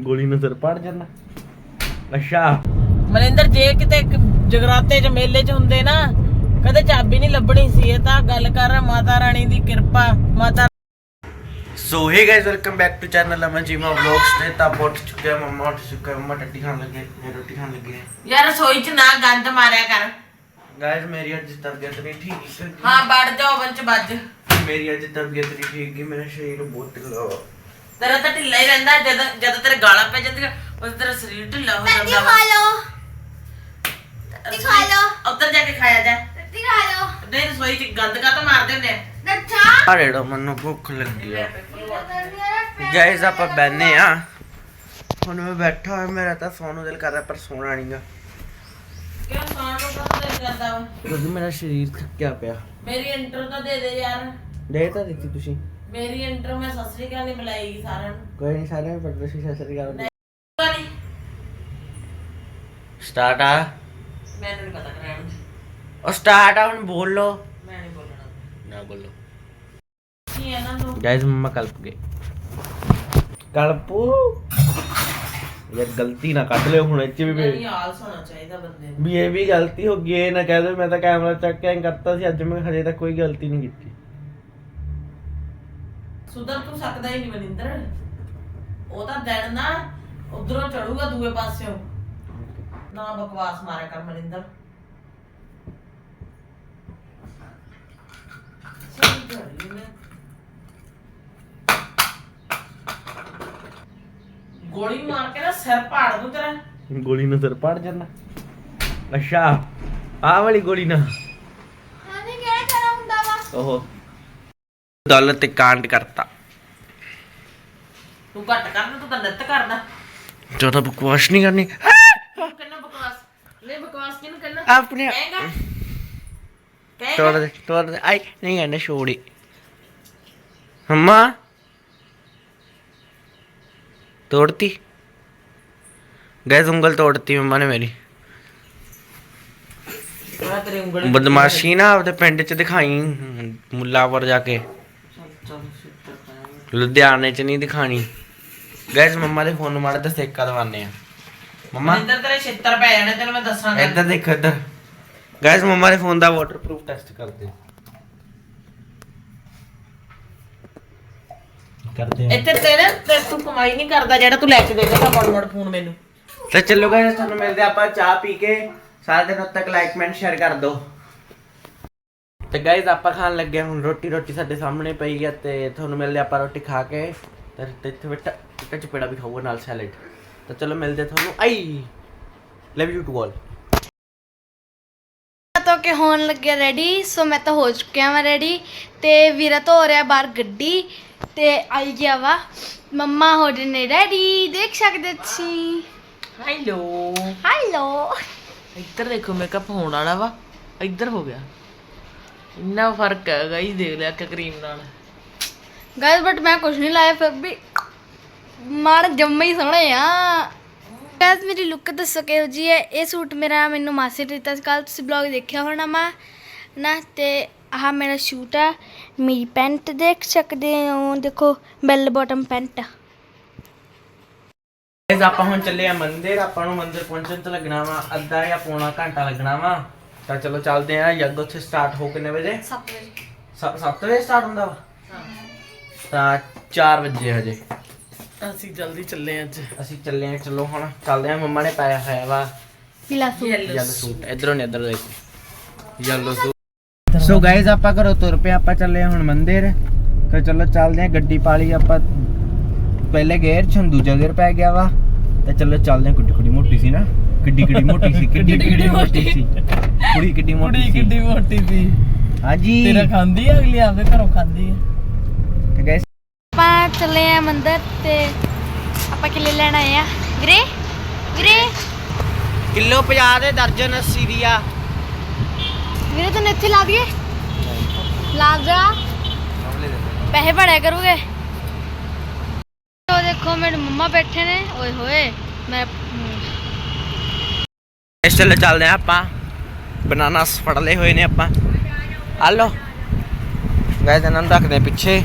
ਗੋਲੀ ਨੂੰ ਸਿਰ ਪੜ ਜਾਂਦਾ। ਅੱਛਾ। ਮਨਿੰਦਰ ਜੇ ਕਿਤੇ ਇੱਕ ਜਗਰਾਤੇ 'ਚ ਮੇਲੇ 'ਚ ਹੁੰਦੇ ਨਾ ਕਦੇ ਚਾਬੀ ਨਹੀਂ ਲੱਭਣੀ ਸੀ ਇਹ ਤਾਂ ਗੱਲ ਕਰ ਮਾਤਾ ਰਾਣੀ ਦੀ ਕਿਰਪਾ ਮਾਤਾ so hey guys welcome back to channel Aman Jeema vlogs ਤੇ ਤਾਂ ਉੱਠ ਚੁੱਕੇ ਮੰਮਾ ਉੱਠ ਚੁੱਕਾ ਹੈ, ਮੰਮਾ ਟੱਟੀ ਖਾਣ ਲੱਗੇ ਮੈਂ ਰੋਟੀ ਖਾਣ ਲੱਗੀ ਯਾਰ ਰਸੋਈ 'ਚ ਨਾ ਗੰਦ ਮਾਰਿਆ ਕਰ। ਗਾਇਸ ਮੇਰੀ ਅੱਜ ਤਬੀਅਤ ਨਹੀਂ ਠੀਕ ਹਾਂ ਵੜ ਜਾ ਓਵਨ 'ਚ ਵੱਜ। ਮੇਰੀ ਅੱਜ ਤਬੀਅਤ ਨਹੀਂ ਠੀਕ ਗਈ ਮੇਰਾ ਸਰੀਰ ਬਹੁਤ ਵਾ ਤੇਰਾ ਤਾਂ ਢਿੱਲਾ ਹੀ ਰਹਿੰਦਾ ਜਦ ਜਦ ਤੇਰੇ ਗਾਲਾਂ ਪੈ ਜਾਂਦੀਆਂ ਉਸ ਤੇਰਾ ਸਰੀਰ ਢਿੱਲਾ ਹੋ ਜਾਂਦਾ ਵਾ। ਦਿਖਾ ਲਓ। ਉੱਧਰ ਜਾ ਕੇ ਖਾਇਆ ਜਾ। ਦਿਖਾ ਲਓ। ਨਹੀਂ ਰਸੋਈ 'ਚ ਗੰਦ ਕਾ ਤਾਂ ਮਾਰਦੇ ਹੁੰਦੇ ਆ? ਨੱਚਾ। ਆ ਰੇੜੋ ਮੈਨੂੰ ਭੁੱਖ ਲੱਗੀ ਆ। ਗਾਇਸ ਆਪਾਂ ਬੈਨੇ ਆ। ਹੁਣ ਮੈਂ ਬੈਠਾ ਹੋਇਆ ਮੇਰਾ ਤਾਂ ਸੌਣ ਨੂੰ ਦਿਲ ਕਰਦਾ ਪਰ ਸੋਣਾ ਨਹੀਂਗਾ। ਕਿਉਂ ਸੌਣ ਨੂੰ ਕਦੋਂ ਦਿਲ ਕਰਦਾ ਵਾ? ਕਿਉਂਕਿ ਮੇਰਾ ਸਰੀਰ ਥੱਕਿਆ ਪਿਆ। ਮੇਰੀ ਇੰਟਰ ਤਾਂ ਦੇ ਦੇ ਯਾਰ। ਦੇ ਤਾਂ ਦਿੱਤੀ ਤੁਸੀਂ। ਮੇਰੀ ਇੰਟਰ ਮੈਂ ਸਤਿ ਸ੍ਰੀ ਅਕਾਲ ਨਹੀਂ ਬੁਲਾਏਗੀ ਸਾਰਿਆਂ ਨੂੰ। ਕੋਈ ਨਹੀਂ ਸਾਰੇ ਪਰ ਤੁਸੀਂ ਪਤਾ ਨਹੀਂ। ਸਟਾਰਟ ਆ। ਮੈਨੂੰ ਨਹੀਂ ਪਤਾ ਕਰਾਉਣ ਉਹ ਸਟਾਰਟ ਆ ਹੁਣ ਬੋਲੋ ਮੈਂ ਨਹੀਂ ਬੋਲਣਾ। ਨਾ ਬੋਲੋ। ਕੀ ਹੈ ਨਾ ਤੂੰ? ਗਾਇਸ ਮੰਮਾ ਕਲਪ ਗਏ। ਕਲਪੂ? ਯਾਰ ਗਲਤੀ ਨਾ ਕੱਢ ਲਿਓ ਹੁਣ ਇੱਥੇ ਵੀ ਨਹੀਂ ਮੇਰੀ ਆਲਸ ਹੋਣਾ ਚਾਹੀਦਾ ਬੰਦੇ ਨੂੰ। ਵੀ ਇਹ ਵੀ ਗਲਤੀ ਹੋ ਗਈ ਇਹ ਨਾ ਕਹਿ ਦੋ ਮੈਂ ਤਾਂ ਕੈਮਰਾ ਚੱਕ ਕੇ ਐਂ ਕਰਤਾ ਸੀ ਅੱਜ ਮੈਂ ਹਜੇ ਤੱਕ ਕੋਈ ਗਲਤੀ ਨਹੀਂ ਕੀਤੀ। ਸੁਧਰ ਤੂੰ ਸਕਦਾ ਹੀ ਨਹੀਂ ਮਨਿੰਦਰ। ਉਹ ਤਾਂ ਦਿਨ ਨਾ ਉਧਰੋਂ ਚੜੂਗਾ ਦੂਏ ਪਾਸਿਓਂ। ਨਾ ਬਕਵਾਸ ਮਾਰਿਆ ਕਰ ਮਨਿੰਦਰ। ਗੋਲੀ ਮਾਰ ਕੇ ਨਾ ਸਿਰ ਪਾੜ ਦੂੰ ਤੇਰਾ। ਗੋਲੀ ਨੂੰ ਸਿਰ ਪੜ ਜਾਂਦਾ। ਅੱਛਾ ਆਹ ਵਾਲੀ ਗੋਲੀ ਨਾ ਹਾਨੇ ਕਿਹੜਾ ਕਰਾ ਹੁੰਦਾ ਵਾ? ਓਹੋ। ਦੌਲਤ ਤੇ ਕਾਂਡ ਕਰਤਾ। ਤੂੰ ਘੱਟ ਕਰ ਤੂੰ ਤਾਂ ਨਿੱਤ ਕਰਦਾ। ਜਦੋਂ ਬਕਵਾਸ ਨਹੀਂ ਕਰਨੀ। ਤੂੰ ਕਿੰਨਾ ਬਕਵਾਸ? ਨਹੀਂ ਬਕਵਾਸ ਕਿਹਨੂੰ ਕਰਨਾ ਆਪਣੇ ਕਹੇਗਾ? ਤੋੜ ਕਹੇਗਾ ਦੇ ਤੋੜ ਦੇ। ਆਈ ਨਹੀਂ ਕਰਨਾ ਛੋੜੀ। ਹੰਮਾ ਤੋੜਤੀ। ਗੈਸ ਉਂਗਲ ਤੋੜਤੀ ਮੰਮਾ ਨੇ ਮੇਰੀ। ਮੈਂ ਤੇਰੀ ਉਂਗਲੀ ਬਦਮਾਸ਼ੀ ਨਾ ਆਪਦੇ ਪਿੰਡ ਚ ਦਿਖਾਈ ਮੁੱਲਾਪੁਰ ਜਾ ਕੇ। ਚੱਲ ਲੁਧਿਆਣੇ ਚ ਨਹੀਂ ਦਿਖਾਣੀ। ਗੈਸ ਮੰਮਾ ਦੇ ਫੋਨ ਨੂੰ ਮਾੜਾ ਤੇ ਸੇਕਾ ਦਵਾਨੇ ਆ ਮੰਮਾ ਮਨਿੰਦਰ ਤੇਰੇ ਛਿੱਤਰ ਪੈ ਜਾਣੇ ਤੈਨੂੰ ਮੈਂ ਦੱਸਾਂਗਾ। ਇੱਧਰ ਦੇਖੋ ਇੱਧਰ। ਗੈਸ ਮੰਮਾ ਦੇ ਫੋਨ ਦਾ ਵਾਟਰਪ੍ਰੂਫ ਟੈਸਟ ਕਰਦੇ ਕਰਦੇ ਇੱਥੇ ਤੇਰੇ ਤੇ ਤੂੰ ਕਮਾਈ ਨਹੀਂ ਕਰਦਾ ਜਿਹੜਾ ਤੂੰ ਲੈ ਕੇ ਦੇ ਦੇਗਾ ਮੋੜ ਮੋੜ ਫੋਨ ਮੈਨੂੰ। ਤੇ ਚਲੋ ਗਾਇਸ ਤੁਹਾਨੂੰ ਮਿਲਦੇ ਆ ਆਪਾਂ ਚਾਹ ਪੀ ਕੇ। ਸਾਰੇ ਦਿਨ ਤੱਕ ਲਾਈਕ ਕਮੈਂਟ ਸ਼ੇਅਰ ਕਰ ਦਿਓ। ਤੇ ਗਾਇਸ ਆਪਾਂ ਖਾਣ ਲੱਗੇ ਹੁਣ ਰੋਟੀ ਰੋਟੀ ਸਾਡੇ ਸਾਹਮਣੇ ਪਈ ਹੈ ਤੇ ਤੁਹਾਨੂੰ ਮਿਲਦੇ ਆਪਾਂ ਰੋਟੀ ਖਾ ਕੇ। ਤੇ ਇੱਥੇ ਬੇਟਾ ਇੱਕ ਚਪੇੜਾ ਵੀ ਖਾਊਗਾ ਨਾਲ ਸੈਲਡ ਤਾਂ ਚਲੋ ਮਿਲਦੇ ਤੁਹਾਨੂੰ। I! Love you to all ਤਾਂ ਕਿ ਹੋਣ ਲੱਗਿਆ ਰੈਡੀ ਸੋ ਮੈਂ ਤਾਂ ਹੋ ਚੁੱਕਿਆ ਮੈਂ ਰੈਡੀ ਤੇ ਵੀਰਾ ਤਾਂ ਹੋ ਰਿਹਾ ਬਾਹਰ ਗੱਡੀ ਤੇ ਆਈ ਗਿਆ ਵਾ। ਮੰਮਾ ਹੋ ਰਹੇ ਨੇ ਰੈਡੀ ਦੇਖ ਸਕਦੇ ਤੁਸੀਂ। ਹੈਲੋ ਹੈਲੋ ਇੱਧਰ ਦੇਖੋ ਮੇਕਅਪ ਹੋਣ ਵਾਲਾ ਵਾ। ਇੱਧਰ ਹੋ ਗਿਆ। ਇੰਨਾ ਫ਼ਰਕ ਹੈ ਗਾਈਸ ਦੇਖ ਲਿਆ ਕਿ ਕਰੀਮ ਨਾਲ। ਗਾਇਸ ਬਟ ਮੈਂ ਕੁਝ ਨਹੀਂ ਲਾਇਆ ਫਿਰ ਵੀ ਮਾਰ ਜੰਮੇ ਹੀ ਸੋਹਣੇ ਆ। ਗਾਇਸ ਮੇਰੀ ਲੁੱਕ ਦੱਸੋ ਕਿਹੋ ਜੀ ਹੈ? ਇਹ ਸੂਟ ਮੇਰਾ ਮੈਨੂੰ ਮਾਸੀ ਨੇ ਦਿੱਤਾ ਸੀ। ਕੱਲ ਤੁਸੀਂ ਬਲੌਗ ਦੇਖਿਆ ਹੋਣਾ ਮਾ ਨਾ? ਤੇ ਆਹ ਮੇਰਾ ਸ਼ੂਟ ਆ। ਮੇਰੀ ਪੈਂਟ ਦੇਖ ਸਕਦੇ ਹੋ? ਦੇਖੋ ਬੈਲ ਬਾਟਮ ਪੈਂਟ। ਗਾਇਸ ਆਪਾਂ ਹੁਣ ਚੱਲੇ ਆ ਮੰਦਿਰ। ਆਪਾਂ ਨੂੰ ਮੰਦਿਰ ਪਹੁੰਚਣ ਤੇ ਲੱਗਣਾ ਵਾ। ਅੱਧਾ ਜਾਂ ਪੌਣਾ ਘੰਟਾ ਲੱਗਣਾ ਵਾ। ਤਾਂ ਚਲੋ ਚੱਲਦੇ ਆ ਯੱਗ ਉੱਥੇ ਸਟਾਰਟ ਹੋ ਕਿੰਨੇ ਵਜੇ? 7 ਵਜੇ। 7 ਵਜੇ ਸਟਾਰਟ ਹੁੰਦਾ ਵਾ? ਤਾਂ 4 ਵਜੇ ਹਜੇ। ਅਸੀਂ ਜਲਦੀ ਚੱਲੇ ਅੱਜ। ਅਸੀਂ ਚੱਲੇ ਆ ਚਲੋ ਹੁਣ ਚੱਲਦੇ ਆ ਮੰਮਾ ਨੇ ਪਾਇਆ ਹੋਇਆ ਵਾ ਪੀਲਾ ਸੂਟ। Yellow suit. ਇਧਰੋਂ ਨਹੀਂ ਇਧਰ ਦੇਖੋ। Yellow suit. ਸੋ ਗਾਇਜ਼ ਆਪਾਂ ਘਰੋਂ ਤੁਰ ਪਏ ਆਪਾਂ ਚੱਲੇ ਆ ਹੁਣ ਮੰਦਿਰ। ਤੇ ਚਲੋ ਚੱਲਦੇ ਆ ਗੱਡੀ ਪਾਲੀ ਆਪਾਂ। ਪਹਿਲੇ ਗੇਅਰ ਚ ਹੁਣ ਦੂਜਾ ਗੇਅਰ ਪੈ ਗਿਆ ਵਾ। ਤੇ ਚਲੋ ਚੱਲਦੇ ਆ ਕੁੱਡੀ ਕੁੱਡੀ ਮੋਟੀ ਸੀ ਨਾ। ਕਿੱਡੀ ਕਿੱਡੀ ਮੋਟੀ ਸੀ ਕਿੱਡੀ ਕਿੱਡੀ ਮੋਟੀ। ਸੀ। ਕੁੜੀ ਕਿੱਡੀ ਮੋਟੀ ਸੀ। ਮੋਟੀ ਸੀ। ਹਾਂਜੀ। ਖਾਂਦੀ ਆ ਅਗਲੀ ਆਪਦੇ ਘਰੋਂ ਖਾਂਦੀ ਆ। ਤੇ ਗਾਇਜ਼ ਆਪਾਂ ਚੱਲੇ ਆ ਮੰਦਰ ਤੇ ਆਪਾਂ ਕਿਲੇ ਲੈਣ ਆਏ ਆ। ਵੀਰੇ ਵੀਰੇ। ਕਿਲੋ 50 ਦੇ ਦਰਜਨ 80 ਦੀ ਆ। ਵੀਰੇ ਤੈਨੂੰ ਇੱਥੇ ਲਾ ਦਈਏ। ਲਾ ਜਾ। ਪੈਸੇ ਭੜਿਆ ਕਰੂਗੇ। ਉਹ ਦੇਖੋ ਮੇਰੇ ਮੰਮਾ ਬੈਠੇ ਨੇ। ਓਏ ਹੋਏ ਮੈਂ ਇਸ ਚੱਲੇ ਚੱਲਦੇ ਆ ਆਪਾਂ। ਬਨਾਨਾਸ ਫੜ ਲਏ ਹੋਏ ਨੇ ਆਪਾਂ। ਆ ਲੋ ਗਾਇਜ਼ ਇਹਨਾਂ ਨੂੰ ਰੱਖਦੇ ਆ ਪਿੱਛੇ।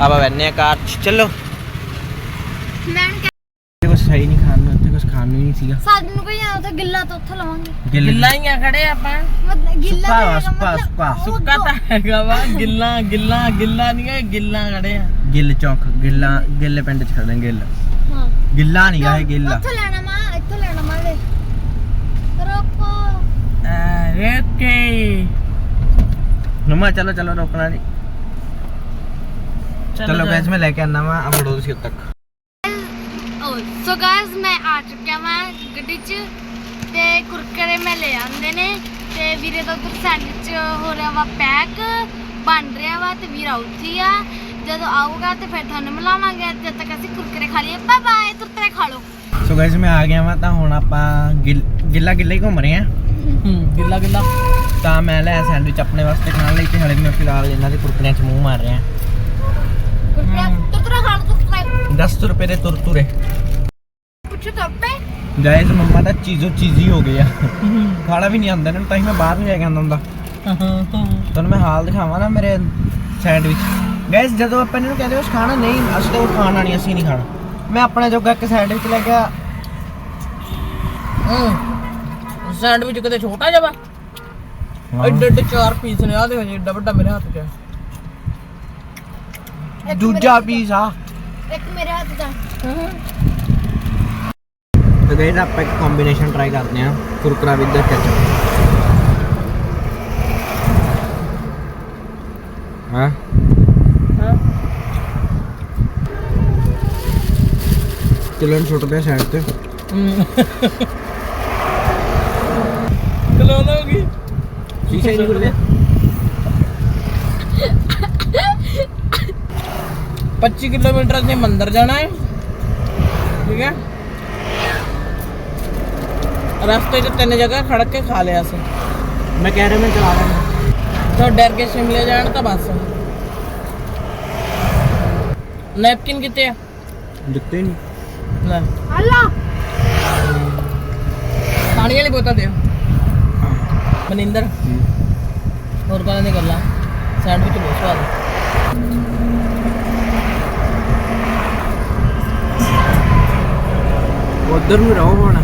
ਆਪਾਂ ਬੈਠਨੇ ਆ ਕਾਰ 'ਚ। ਚਲੋ। ਮੈਂ ਹੈ ਹੀ ਨਹੀਂ ਖਾਣ ਨੂੰ ਇੱਥੇ ਕੁਝ ਖਾਣ ਨੂੰ ਹੀ ਨਹੀਂ ਸੀਗਾ। ਸਾਨੂੰ ਕੋਈ ਆ ਉੱਥੇ ਗਿੱਲਾ ਤਾਂ ਉੱਥੇ ਲਵਾਂਗੇ। ਗਿੱਲ ਹੀ ਆ ਖੜੇ ਆਪਾਂ। ਮਤਲਬ ਗਿੱਲਾ ਸੁੱਕਾ ਵਾ, ਹੋਏਗਾ ਸੁੱਕਾ, ਮਤਲਬ ਸੁੱਕਾ। ਉਹ ਸੁੱਕਾ ਦੋ- ਤਾਂ ਹੈਗਾ ਵਾ ਗਿੱਲਾ ਗਿੱਲਾ ਗਿੱਲਾ ਨਹੀਂ ਹੈ ਗਿੱਲਾ ਖੜੇ ਆ। ਗਿੱਲ ਚੌਕ ਗਿੱਲਾ ਗਿੱਲੇ ਪਿੰਡ ਚ ਖੜਦੇ ਗਿੱਲ। ਹਾਂ। ਗਿੱਲਾ ਨਹੀਂ ਗਾ ਇਹ ਗਿੱਲਾ। ਉੱਥੇ ਲੈਣਾ ਮਾ ਇੱਥੇ ਲੈਣਾ ਮਾ ਵੇ ਰੋਕੋ ਓਕੇ ਨਮਾ ਚਲੋ ਚਲੋ ਰੋਕਣਾ ਨਹੀਂ ਚਲੋ ਗੈਸ ਮੈਂ ਲੈ ਕੇ ਆਣਾ ਵਾ ਅਬ ਉਡੋ ਤੱਕ ਸੋ ਗਾਇਸ ਮੈਂ ਆ ਚੁੱਕਿਆ ਮੈਂ ਗੱਡੀ 'ਚ ਤੇ ਕੁਰਕਰੇ ਮੈਂ ਲੈ ਆਂਦੇ ਨੇ ਤੇ ਵੀਰੇ ਦਾ ਉਧਰ ਸੈਂਡਵਿਚ ਹੋ ਰਿਹਾ ਵਾ ਪੈਕ ਬਣ ਰਿਹਾ ਵਾ ਤੇ ਵੀਰਾ ਉੱਥੇ ਆ ਜਦੋਂ ਆਊਗਾ ਤੇ ਫਿਰ ਤੁਹਾਨੂੰ ਮਿਲਾਵਾਂਗੇ ਜਦ ਤੱਕ ਅਸੀਂ ਕੁਰਕਰੇ ਖਾ ਲਈਏ ਬਾਏ ਬਾਏ ਤੁਰਤੇ ਖਾ ਲਓ ਸੋ ਗਾਇਸ ਮੈਂ ਆ ਗਿਆ ਵਾਂ ਤਾਂ ਹੁਣ ਆਪਾਂ ਗਿੱਲ- ਗਿੱਲਾ ਗਿੱਲਾ ਹੀ ਘੁੰਮ ਰਹੇ ਆ ਗਿੱਲਾ ਗਿੱਲਾ। ਤਾਂ ਮੈਂ ਲਿਆ ਸੈਂਡਵਿਚ ਆਪਣੇ ਵਾਸਤੇ ਖਾਣ ਲਈ ਤੇ ਹਲੇ ਮੈਂ ਫਿਲਹਾਲ ਇਹਨਾਂ ਦੇ ਕੁਰਕਰਿਆਂ 'ਚ ਮੂੰਹ ਮਾਰ ਰਿਹਾ। ਕੁਰਕਰੇ ਤੁਰਤੇ ਖਾ ਲਓ ਤੁਰਤੇ 10 ਰੁਪਏ ਦੇ ਤੁਰਤੁਰੇ। ਪੁੱਛੋ ਤੁਰਤੇ ਗਾਇਸ ਮੰਮਾ ਤਾਂ ਚੀਜ਼ੋ ਚੀਜ਼ੀ ਹੋ ਗਈ ਆ। ਖਾਣਾ ਵੀ ਨਹੀਂ ਆਉਂਦਾ ਇਹਨਾਂ ਨੂੰ ਤਾਂ ਹੀ ਮੈਂ ਬਾਹਰ ਨਹੀਂ ਜਾ ਕੇ ਆਉਂਦਾ ਹੁੰਦਾ। ਤੁਹਾਨੂੰ ਮੈਂ ਹਾਲ ਦਿਖਾਵਾਂ ਨਾ ਮੇਰੇ ਸੈਂਡਵਿਚ। ਗਾਇਸ ਜਦੋਂ ਆਪਾਂ ਇਹਨਾਂ ਨੂੰ ਕਹਿੰਦੇ ਉਸ ਖਾਣਾ ਨਹੀਂ ਅਸੀਂ ਤਾਂ ਉਹ ਖਾਣਾ ਨਹੀਂ ਅਸੀਂ ਨਹੀਂ ਖਾਣਾ। ਮੈਂ ਆਪਣਾ ਜੋਗਾ ਇੱਕ ਸੈਂਡਵਿਚ ਲੈ ਗਿਆ ਹੂੰ। ਸੈਂਡਵਿਚ ਕਿਤੇ ਛੋਟਾ ਜਿਹਾ ਵਾ? ਐਡੇ ਐਡੇ ਚਾਰ ਪੀਸ ਨੇ ਆ ਦੇਖੋ ਜੀ ਏਡਾ ਵੱਡਾ ਮੇਰੇ ਹੱਥ 'ਚ। ਹੈ। ਦੂਜਾ ਪੀਸ ਆ। ਇੱਕ ਮੇਰੇ ਹੱਥ ਦਾ। ਤੇ ਗਾਇਸ ਆਪਾਂ ਇੱਕ ਕੰਬੀਨੇਸ਼ਨ ਟਰਾਈ ਕਰਦੇ ਆ ਕੁਰਕਰਾ ਵਿਦ ਕੈਚਅਪ ਹਾਂ। ਹਾਂ। ਚਲਨ ਛੁੱਟ ਪਿਆ ਸਾਈਡ ਤੇ। ਕਲੋਨ ਹੋ ਗਈ ਸ਼ੀਸ਼ਾ ਨਹੀਂ 25 ਕਿਲੋਮੀਟਰ ਅਸੀਂ ਮੰਦਰ ਜਾਣਾ ਹੈ ਠੀਕ ਹੈ ਰਸਤੇ 'ਚ ਤਿੰਨ ਜਗ੍ਹਾ ਖੜ ਕੇ ਖਾ ਲਿਆ ਸੀ ਮੈਂ ਕਹਿ ਰਿਹਾ ਮੈਂ ਚਲਾ ਰਿਹਾ ਤਾਂ ਡਰ ਕੇ ਸ਼ਿਮਲੇ ਜਾਣ ਤਾਂ ਬਸ ਨੈਪਕਿਨ ਕਿੱਥੇ ਆ ਦਿੱਤੇ ਨਹੀਂ ਲੈ ਅੱਲਾ ਪਾਣੀ ਵਾਲੀ ਬੋਤਲ ਦੇ ਮਨਿੰਦਰ। ਹੋਰ ਕਾਹਨਾਂ ਦੀ ਗੱਲਾਂ? ਸੈਂਡਵਿਚ ਬਹੁਤ ਸਵਾਦ। ਉਧਰ ਨੂੰ ਰਹੋ ਹੁਣ।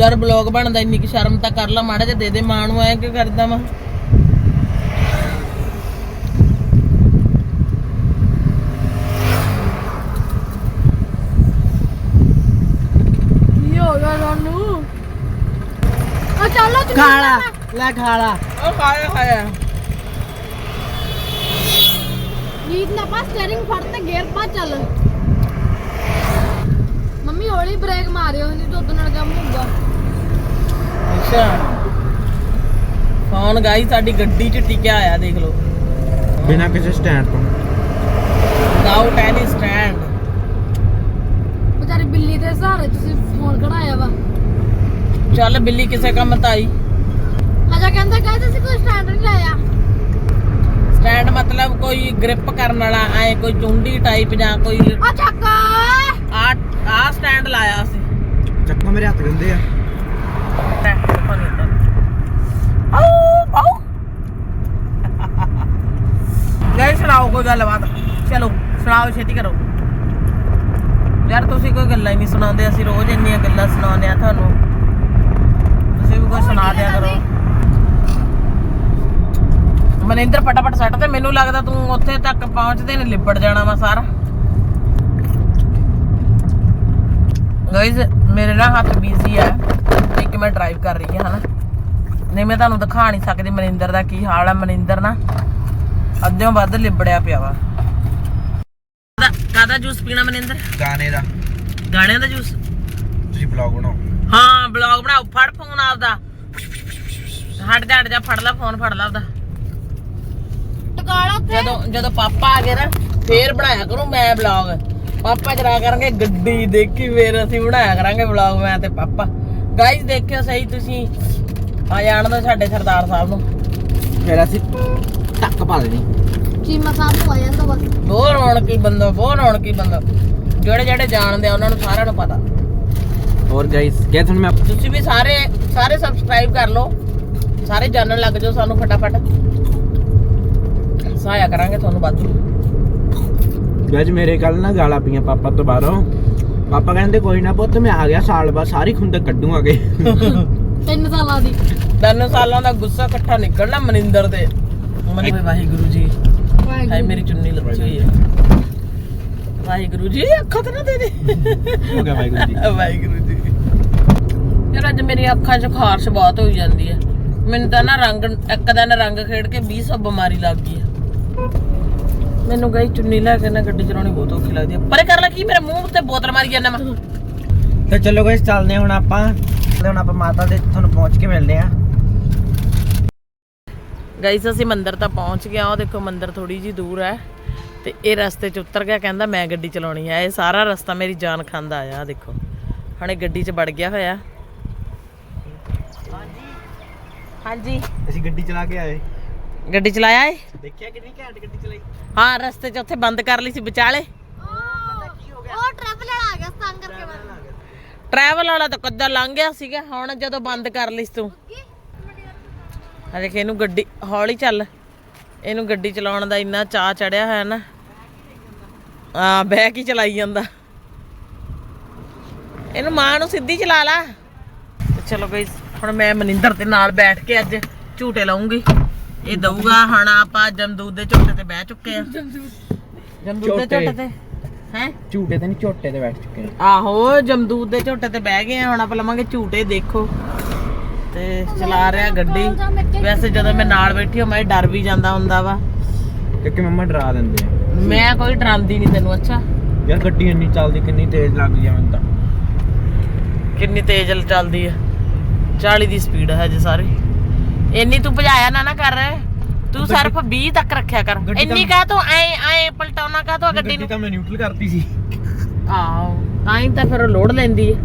ਯਾਰ ਬਲੌਗ ਬਣਦਾ ਇੰਨੀ ਕਿ ਸ਼ਰਮ ਤਾਂ ਕਰ ਲਾ ਮਾੜਾ ਜਿਹਾ ਦੇ ਦੇ ਮਾਂ ਨੂੰ ਐ ਕਿ ਕਰਦਾ ਵਾ ਕੀ ਹੋ ਗਿਆ ਤੁਹਾਨੂੰ ਆ ਚੱਲੋ ਤੁਸੀਂ ਖਾਲਾ ਲੈ ਖਾਲਾ। ਉਹ ਖਾਇਆ ਖਾਇਆ। ਨੀਤ ਨਾ ਪਾ ਸਟੀਅਰਿੰਗ ਫੜ ਤੇ ਗੇਅਰ ਪਾ ਚੱਲ। ਮੰਮੀ ਹੌਲੀ ਬ੍ਰੇਕ ਮਾਰਿਓ ਨਹੀਂ ਤਾਂ ਉਦੋਂ ਨਾਲ ਕੰਮ ਹੋਊਗਾ ਅੱਛਾ। ਫੋਨ ਗਾਈ ਸਾਡੀ ਗੱਡੀ 'ਚ ਟਿਕਿਆ ਆਇਆ ਦੇਖ ਲਓ। ਬਿਨਾ ਕਿਸੇ ਸਟੈਂਡ ਤੋਂ। ਵਿਦਾਊਟ ਐਨੀ ਸਟੈਂਡ ਵਿਚਾਰੀ ਬਿੱਲੀ ਦੇ ਸਹਾਰੇ ਤੁਸੀਂ ਫੋਨ ਕਢਾਇਆ ਵਾ। ਚੱਲ ਬਿੱਲੀ ਕਿਸੇ ਕੰਮ ਤਾਂ ਆਈ ਅਜਾ ਕਹਿੰਦਾ ਕਹਿੰਦੇ ਤੁਸੀਂ ਕੋਈ ਸਟੈਂਡ ਨਹੀਂ ਲਾਇਆ। ਸਟੈਂਡ ਮਤਲਬ ਕੋਈ ਗ੍ਰਿਪ ਕਰਨ ਵਾਲਾ ਐ ਕੋਈ ਚੁੰਡੀ ਟਾਈਪ ਜਾਂ ਕੋਈ ਆ ਚੱਕ। ਆ ਆ ਸਟੈਂਡ ਲਾਇਆ ਸੀ। ਚੱਕੋ ਮੇਰੇ ਹੱਥ ਗੰਦੇ ਆ। ਲੈ ਸੁਣਾਓ ਕੋਈ ਗੱਲਬਾਤ। ਚਲੋ ਸੁਣਾਓ ਛੇਤੀ ਕਰੋ। ਯਾਰ ਤੁਸੀਂ ਕੋਈ ਗੱਲਾਂ ਹੀ ਨਹੀਂ ਸੁਣਾਉਂਦੇ ਅਸੀਂ ਰੋਜ਼ ਇੰਨੀਆਂ ਗੱਲਾਂ ਸੁਣਾਉਂਦੇ ਆ ਤੁਹਾਨੂੰ। ਤੁਸੀਂ ਵੀ ਕੋਈ ਸੁਣਾ ਦਿਆ ਕਰੋ। ਮਨਿੰਦਰ ਫਟਾਫਟ ਸੱਟ ਤੇ ਮੈਨੂੰ ਲੱਗਦਾ ਤੂੰ ਉੱਥੇ ਤੱਕ ਪਹੁੰਚਦੇ ਨੇ ਲਿਬੜ ਜਾਣਾ ਵਾ ਸਾਰਾ। ਗਾਇਜ਼ ਮੇਰੇ ਨਾਲ ਹੱਥ ਬੀਜ਼ੀ ਆ। ਇੱਕ ਮੈਂ ਡਰਾਈਵ ਕਰ ਰਹੀ ਹਾਂ ਹਨਾ? ਨਹੀਂ ਮੈਂ ਤੁਹਾਨੂੰ ਦਿਖਾ ਨਹੀਂ ਸਕਦੀ ਮਨਿੰਦਰ ਦਾ ਕੀ ਹਾਲ ਆ। ਮਨਿੰਦਰ ਨਾ ਅੱਧਿਓਂ ਵੱਧ ਲਿਬੜਿਆ ਪਿਆ ਵਾ। ਕਾਦਾ ਜੂਸ ਪੀਣਾ ਮਨਿੰਦਰ? ਗਾਣੇ ਦਾ। ਗਾਣਿਆਂ ਦਾ ਜੂਸ ਤੁਸੀਂ ਬਲੌਗ ਬਣਾਓ। ਹਾਂ ਬਲੌਗ ਬਣਾਓ। ਫੜ ਫੋਨ ਆਪਦਾ। ਹਟ ਜਾ ਹਟ ਜਾ ਫੜ ਲੈ ਫੋਨ ਫੜ ਲੈ ਆਪਦਾ। ਟਕਾਲਾ ਤੇ ਜਦੋਂ ਜਦੋਂ ਪਾਪਾ ਆ ਗਏ ਨਾ ਫੇਰ ਬਣਾਇਆ ਕਰੂੰ ਮੈਂ ਬਲੌਗ ਪਾਪਾ ਚਲਾ ਕਰਾਂਗੇ ਗੱਡੀ ਦੇਖੀ ਫੇਰ ਅਸੀਂ ਬਣਾਇਆ ਕਰਾਂਗੇ ਬਲੌਗ ਮੈਂ ਤੇ ਪਾਪਾ। ਗਾਇਸ ਦੇਖਿਓ ਸਹੀ ਤੁਸੀਂ। ਆ ਜਾਣ ਦੋ ਸਾਡੇ ਸਰਦਾਰ ਸਾਹਿਬ ਨੂੰ। ਫਿਰ ਅਸੀਂ ਟੱਕ ਪਾ ਦੇਣੀ। ਚੀਮਾ ਸਾਹਿਬ ਨੂੰ ਆ ਜਾਂਦਾ ਬਸ? ਬਹੁਤ ਰੌਣਕੀ ਬੰਦਾ ਬਹੁਤ ਰੌਣਕੀ ਬੰਦਾ। ਜਿਹੜੇ ਜਿਹੜੇ ਜਾਣਦੇ ਆ ਉਹਨਾਂ ਨੂੰ ਸਾਰਿਆਂ ਨੂੰ ਪਤਾ। ਹੋਰ ਗਾਇਸ ਕਿਹਾ ਤੁਹਾਨੂੰ ਮੈਂ ਤੁਸੀਂ ਵੀ ਸਾਰੇ ਸਾਰੇ ਸਬਸਕ੍ਰਾਈਬ ਕਰ ਲਓ। ਸਾਰੇ ਜਾਣਨ ਲੱਗ ਜਾਓ ਸਾਨੂੰ ਫਟਾਫਟ। ਸਹਾਇਆ ਕਰਾਂਗੇ ਤੁਹਾਨੂੰ ਵਾਧੂ ਗੱਜ ਮੇਰੇ ਕੱਲ ਨਾ ਗਾਲਾਂ ਪੀਆਂ ਪਾਪਾ ਤੋਂ ਬਾਹਰੋਂ। ਪਾਪਾ ਕਹਿੰਦੇ ਕੋਈ ਨਾ ਪੁੱਤ ਮੈਂ ਆ ਗਿਆ ਸਾਲ ਬਾਅਦ ਸਾਰੀ ਖੁੰਦਕ ਕੱਢੂਗੇ ਤਿੰਨ ਸਾਲਾਂ ਦੀ। ਤਿੰਨ ਸਾਲਾਂ ਦਾ ਗੁੱਸਾ ਇਕੱਠਾ ਨਿਕਲਣਾ ਮਨਿੰਦਰ ਦੇ ਮਨ ਵਾਹਿਗੁਰੂ ਜੀ। ਹਾਏ ਮੇਰੀ ਚੁੰਨੀ ਲੱਗੀ ਹੋਈ ਹੈ। ਵਾਹਿਗੁਰੂ ਜੀ ਅੱਖਾਂ ਤੇ ਨਾ ਦੇ ਦੇ। ਹੋ ਗਿਆ ਵਾਹਿਗੁਰੂ ਜੀ। ਵਾਹਿਗੁਰੂ ਜੀ। ਯਾਰ ਅੱਜ ਮੇਰੀ ਅੱਖਾਂ 'ਚ ਖਾਰਸ਼ ਬਹੁਤ ਹੋਈ ਜਾਂਦੀ ਹੈ। ਮੈਨੂੰ ਤਾਂ ਨਾ ਰੰਗ ਇੱਕ ਦਿਨ ਰੰਗ ਖੇਡ ਕੇ 20 ਸੌ ਬਿਮਾਰੀ ਲੱਗ ਗਈ ਹੈ। ਮੈਨੂੰ ਗਈ ਚੁੰਨੀ ਲੈ ਕੇ ਨਾ ਗੱਡੀ ਚਲਾਉਣੀ ਬਹੁਤ ਔਖੀ ਲੱਗਦੀ ਹੈ ਪਰੇ ਕਰ ਲੈ ਕੀ ਮੇਰੇ ਮੂੰਹ ਤੇ ਬੋਤਲ ਮਾਰੀ ਜਾਂਦਾ ਮੈਂ? ਤੇ ਚਲੋ ਗਾਇਸ ਚੱਲਦੇ ਹੁਣ ਆਪਾਂ। ਹੁਣ ਆਪਾਂ ਮਾਤਾ ਦੇ ਤੁਹਾਨੂੰ ਪਹੁੰਚ ਕੇ ਮਿਲਦੇ ਆ ਗਾਈਸ ਅਸੀਂ ਮੰਦਿਰ ਤਾਂ ਪਹੁੰਚ ਗਏ ਆ ਉਹ ਦੇਖੋ ਮੰਦਿਰ ਥੋੜੀ ਜੀ ਦੂਰ ਹੈ। ਤੇ ਇਹ ਰਸਤੇ 'ਚ ਉਤਰ ਗਿਆ ਕਹਿੰਦਾ ਮੈਂ ਗੱਡੀ ਚਲਾਉਣੀ ਹੈ। ਇਹ ਸਾਰਾ ਰਸਤਾ ਮੇਰੀ ਜਾਨ ਖਾਂਦਾ ਆ ਦੇਖੋ। ਹੁਣ ਗੱਡੀ 'ਚ ਵੜ ਗਿਆ ਹੋਇਆ। ਹਾਂਜੀ। ਅਸੀਂ ਗੱਡੀ ਚਲਾ ਕੇ ਆਏ। ਗੱਡੀ ਚਲਾਇਆ ਏ? ਦੇਖਿਆ ਕਿੰਨੀ ਘੈਂਟ ਗੱਡੀ ਚਲਾਈ। ਹਾਂ ਰਸਤੇ 'ਚ ਉੱਥੇ ਬੰਦ ਕਰ ਲਈ ਸੀ ਵਿਚਾਲੇ। ਉਹ ਟ੍ਰੈਵਲਰ ਆ ਗਿਆ ਤਾਂ ਕਰਕੇ ਮੈਂ ਟਰੈਵਲ ਵਾਲਾ ਤਾਂ ਕੱਦਾ ਲੰਘ ਗਿਆ ਸੀਗਾ ਹੁਣ ਜਦੋਂ ਬੰਦ ਕਰ ਲਈ ਤੂੰ। ਆ ਦੇਖ ਇਹਨੂੰ ਗੱਡੀ ਹੌਲੀ ਚੱਲ। ਇਹਨੂੰ ਗੱਡੀ ਚਲਾਉਣ ਦਾ ਇੰਨਾ ਚਾਹ ਚੜਿਆ ਹੋਇਆ ਨਾ। ਆ ਬਹਿ ਕੇ ਹੀ ਚਲਾਈ ਜਾਂਦਾ। ਇਹਨੂੰ ਮਾਂ ਨੂੰ ਸਿੱਧੀ ਚਲਾ ਲਾ। ਤੇ ਚਲੋ ਗਈ ਹੁਣ ਮੈਂ ਮਨਿੰਦਰ ਦੇ ਨਾਲ ਬੈਠ ਕੇ ਅੱਜ ਝੂਟੇ ਲਾਉਂਗੀ। ਇਹ ਦਊਗਾ ਹੁਣ ਆਪਾਂ ਜਮਦੂਦ ਦੇ ਝੂਟੇ ਤੇ ਬਹਿ ਚੁੱਕੇ ਆ। ਜਮਦੂਦ ਦੇ ਝੂਟੇ। ਤੇ ਹੈ? ਝੂਟੇ ਤੇ ਨਹੀਂ ਝੋਟੇ ਤੇ ਬੈਠ ਚੁੱਕੇ ਆਹੋ ਜਮਦੂਦ ਦੇ ਝੋਟੇ ਤੇ ਬਹਿ ਗਏ ਆ ਹੁਣ ਆਪਾਂ ਲਵਾਂਗੇ ਝੂਟੇ ਦੇਖੋ। ਤੇ ਚਲਾ ਰਿਹਾ ਗੱਡੀ। ਵੈਸੇ ਜਦੋਂ ਮੈਂ ਨਾਲ ਬੈਠੀ ਹਾਂ ਮੈਂ ਡਰ ਵੀ ਜਾਂਦਾ ਹੁੰਦਾ ਵਾ। ਕਿਉਂਕਿ ਮੰਮਾ ਡਰਾ ਦਿੰਦੇ ਆ। ਮੈਂ ਕੋਈ ਡਰਾਉਂਦੀ ਨਹੀਂ ਤੈਨੂੰ ਅੱਛਾ? ਯਾਰ ਗੱਡੀ ਇੰਨੀ ਚੱਲਦੀ ਕਿੰਨੀ ਤੇਜ਼ ਲੱਗਦੀ ਆ ਮੈਨੂੰ ਤਾਂ। ਕਿੰਨੀ ਤੇਜ਼ ਚੱਲਦੀ ਆ। 40 ਦੀ ਸਪੀਡ ਹੈ ਜੇ ਸਾਰੀ। ਇੰਨੀ ਤੂੰ ਭਜਾਇਆ ਨਾ ਨਾ ਕਰ। ਤੂੰ ਸਿਰਫ 20 ਤੱਕ ਰੱਖਿਆ ਕਰ। ਗੱਡੀ ਇੰਨੀ ਕਾ ਤੂੰ ਐ ਐ ਪਲਟਾਉਣਾ ਕਾ ਤੂੰ ਗੱਡੀ ਨੂੰ? ਤਾਂ ਮੈਂ ਨਿਊਟਰਲ ਕਰਤੀ ਸੀ। ਆਹੋ ਤਾਂ ਹੀ ਤਾਂ ਫਿਰ ਉਹ ਲੋਡ ਲੈਂਦੀ ਹੈ